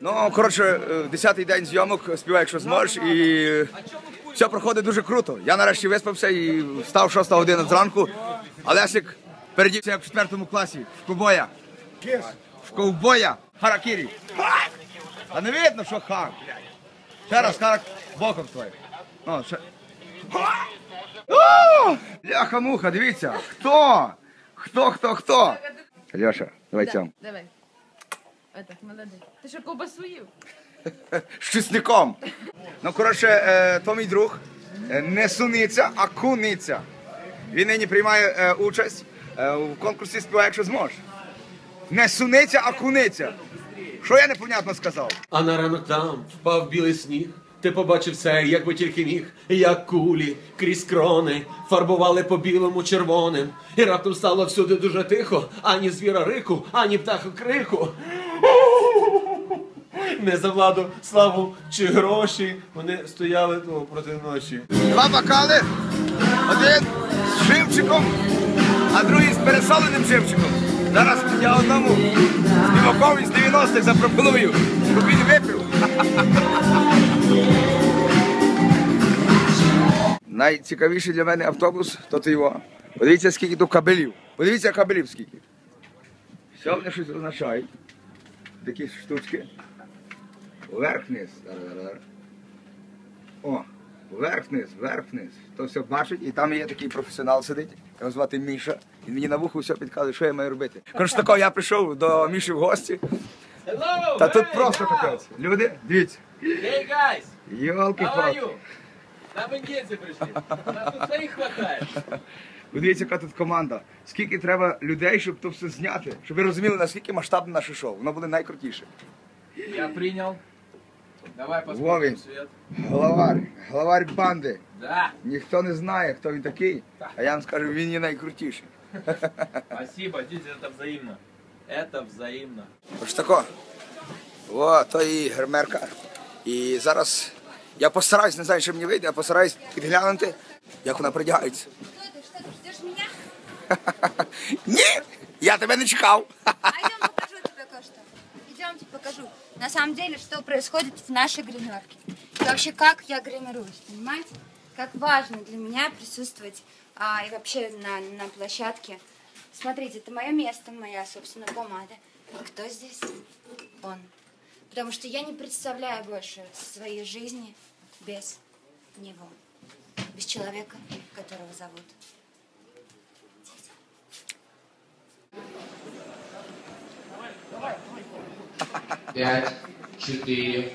Ну, коротше, е, десятий день зйомок, співай, якщо зможеш, і все проходить дуже круто. Я нарешті виспався і встав 6 година зранку, а Лесик передівся як в четвертому класі, в ковбоя. В ковбоя. Харакірі. А не видно, що ха. Ще раз харак боком твоє. О, ще. Ляха-муха, дивіться. Хто? Хто, хто, хто? Льоша, давай цьому. Давай. Отак, молодець. Ти що ковбасу їв? з чесником. Ну, коротше, е, то мій друг е, не суниця, а куниця. Він нині приймає е, участь е, в конкурсі співає, якщо зможеш. Не суниця, а куниця. Що я непонятно сказав? А на ранок там впав білий сніг. Ти побачив все, як би тільки міг, як кулі крізь крони фарбували по білому червоним. І раптом стало всюди дуже тихо, ані звіра рику, ані птаху крику. Не за владу, славу чи гроші. Вони стояли того проти ночі. Два бокали, один з живчиком, а другий з пересоленим живчиком. Зараз я одному співакові з 90-х запропоную, щоб він випив. Найцікавіший для мене автобус, то ти його. Подивіться, скільки тут кабелів. Подивіться кабелів скільки. Все вони щось означають. Такі штучки. Вверх-вниз. О, вверх-вниз, вверх-вниз. То все бачить, і там є такий професіонал сидить, його звати Міша. Він мені на вухо все підказує, що я маю робити. Коротше тако, я прийшов до Міші в гості. Та тут просто капець. Люди, дивіться. Hey guys, Йолки палки? На бандитці прийшли. Нас тут своїх хватає. Ви дивіться, яка тут команда. Скільки треба людей, щоб то все зняти. Щоб ви розуміли, наскільки масштабне наше шоу. Воно буде найкрутіше. Я прийняв. Давай Вовень. посмотрим свет. Главар, главар банди. Да, Ніхто не знає, хто він такий, а я вам скажу, він є найкрутіший. спасибо, дядя, это взаимно. Это взаимно. Ось тако. О, то і гримерка. І зараз я постараюсь, не знаю, що мені вийде, я постараюсь підглянути, як вона придягається. Что ты, что ты, ждешь меня? Ні! Я тебе не чекав. Идемте покажу. На самом деле, что происходит в нашей гримерке. И вообще, как я гримируюсь, понимаете? Как важно для меня присутствовать а, и вообще на, на площадке. Смотрите, это мое место, моя, собственно, помада. Кто здесь? Он. Потому что я не представляю больше своей жизни без него. Без человека, которого зовут that should be